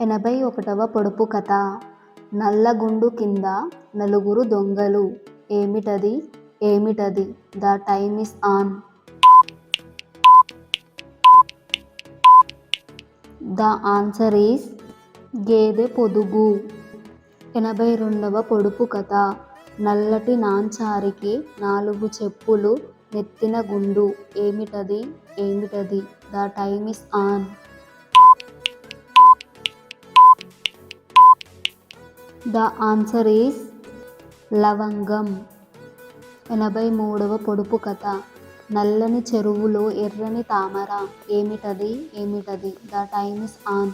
ఎనభై ఒకటవ పొడుపు కథ. నల్లగుండు కింద నలుగురు దొంగలు. ఏమిటది? ఏమిటది? The time is on. The answer is గేదె పొదుగు. ఎనభై రెండవ పొడుపు కథ. నల్లటి నాంచారికి నాలుగు చెప్పులు నెత్తిన గుండు. ఏమిటది? ఏమిటది? The time is on. The answer is లవంగం. ఎనభై మూడవ పొడుపు కథ. నల్లని చెరువులో ఎర్రని తామర. ఏమిటది? ఏమిటది? The time is on.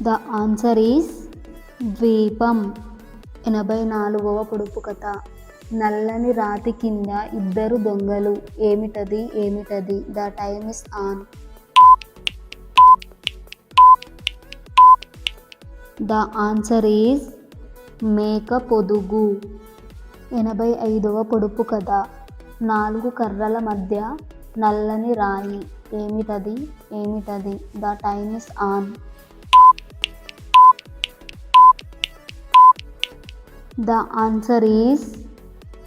The answer is ద్వీపం. ఎనభై నాలుగవ పొడుపు కథ. నల్లని రాతి కింద ఇద్దరు దొంగలు. ఏమిటది? ఏమిటది? The time is on. The answer is మేక పొదుగు. ఎనభై ఐదవ పొడుపు కథ. నాలుగు కర్రల మధ్య నల్లని రాయి. ఏమిటది? ఏమిటది? The time is on the answer is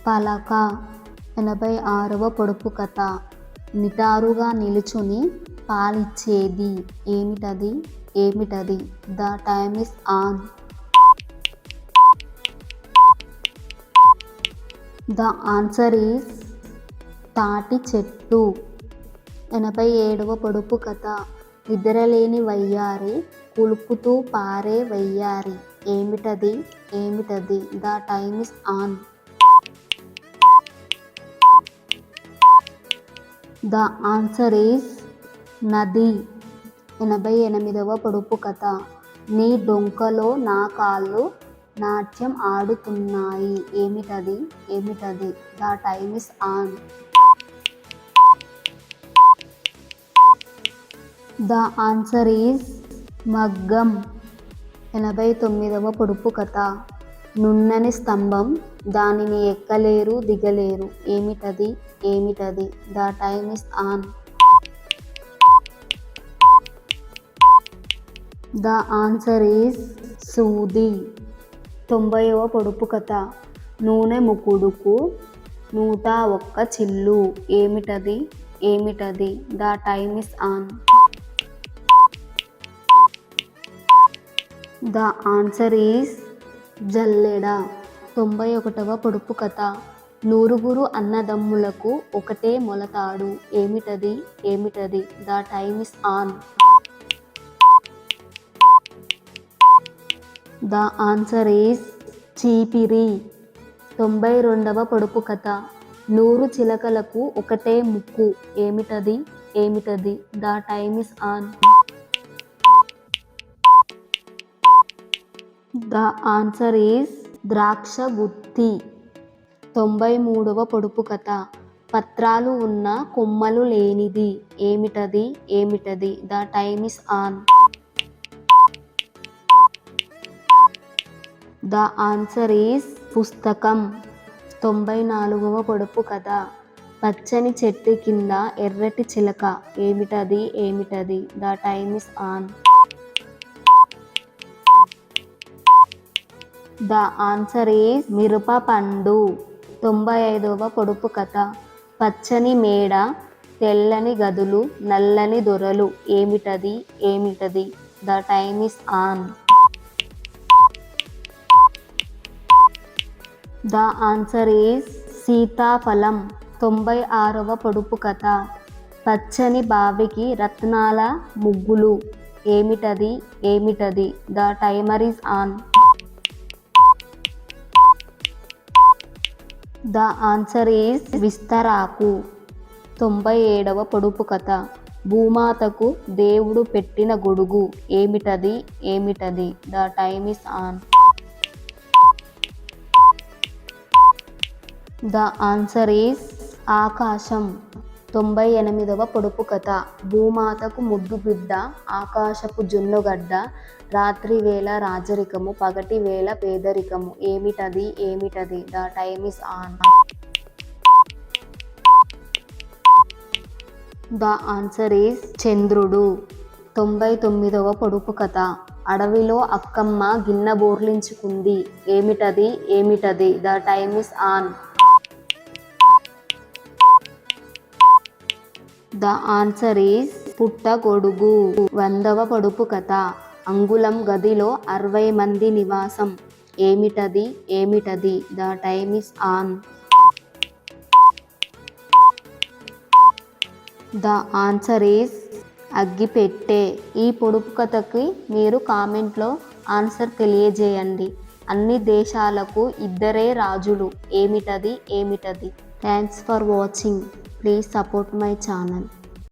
పలక. ఎనభై ఆరవ పొడుపు కథ. నిటారుగా నిలుచుని పాలిచ్చేది. ఏమిటది? ఏమిటది? The time is on. The answer is తాటి చెట్టు. ఎనభై ఏడవ పొడుపు కథ. నిద్రలేని వయ్యారి కులుపుతూ పారే వయ్యారి. ఏమిటది? ఏమిటది? The time is on. The answer is నది. ఎనభై ఎనిమిదవ పొడుపు కథ. నీ డొంకలో నా కాళ్ళు నాట్యం ఆడుతున్నాయి. ఏమిటది? ఏమిటది? The time is on. The answer is మగ్గం. ఎనభై తొమ్మిదవ పొడుపు కథ. నున్నని స్తంభం దానిని ఎక్కలేరు దిగలేరు. ఏమిటది? ఏమిటది? The time is on. The answer is సూది. తొంభైవ పొడుపు కథ. నూనె ముకుడుకు నూట ఒక్క చిల్లు. ఏమిటది? ఏమిటది? The time is on. The answer is జల్లెడ. తొంభై ఒకటవ పొడుపు కథ. నూరుగురు అన్నదమ్ములకు ఒకటే మొలతాడు. ఏమిటది? ఏమిటది? The time is on. The answer is చీపిరి. తొంభై రెండవ పొడుపు కథ. నూరు చిలకలకు ఒకటే ముక్కు. ఏమిటది? ఏమిటది? The time is on. The answer is ద్రాక్ష గుత్తి తొంభై మూడవ పొడుపు కథ. పత్రాలు ఉన్న కొమ్మలు లేనిది. ఏమిటది? ఏమిటది? The time is on. The answer is పుస్తకం. తొంభై నాలుగవ పొడుపు కథ. పచ్చని చెట్టు కింద ఎర్రటి చిలక. ఏమిటది? ఏమిటది? The time is on. The answer is మిరప పండు. తొంభై ఐదవ పొడుపు కథ. పచ్చని మేడ తెల్లని గదులు నల్లని దొరలు. ఏమిటది? ఏమిటది? The time is on. The answer is సీతాఫలం తొంభై ఆరవ పొడుపు కథ. పచ్చని బావికి రత్నాల ముగ్గులు. ఏమిటది? ఏమిటది? The timer is on. The answer is విస్తరాకు. తొంభై ఏడవ పొడుపు కథ. భూమాతకు దేవుడు పెట్టిన గొడుగు. ఏమిటది? ఏమిటది? The time is on. The answer is ఆకాశం. తొంభై ఎనిమిదవ పొడుపు కథ. భూమాతకు ముద్దు బిడ్డ ఆకాశపు జున్నుగడ్డ రాత్రి వేళ రాజరికము పగటి వేళ పేదరికము. ఏమిటది? ఏమిటది? The time is on. The answer is చంద్రుడు. తొంభై తొమ్మిదవ పొడుపు కథ. అడవిలో అక్కమ్మ గిన్నె బోర్లించుకుంది. ఏమిటది? ఏమిటది? The time is on. The answer is పుట్టగొడుగు. వందవ పొడుపు కథ. అంగుళం గదిలో అరవై మంది నివాసం. ఏమిటది? ఏమిటది? The time is on. The answer is అగ్గిపెట్టె. ఈ పొడుపు కథకి మీరు కామెంట్లో ఆన్సర్ తెలియజేయండి. అన్ని దేశాలకు ఇద్దరే రాజులు. ఏమిటది? ఏమిటది? Thanks for watching. Please support my channel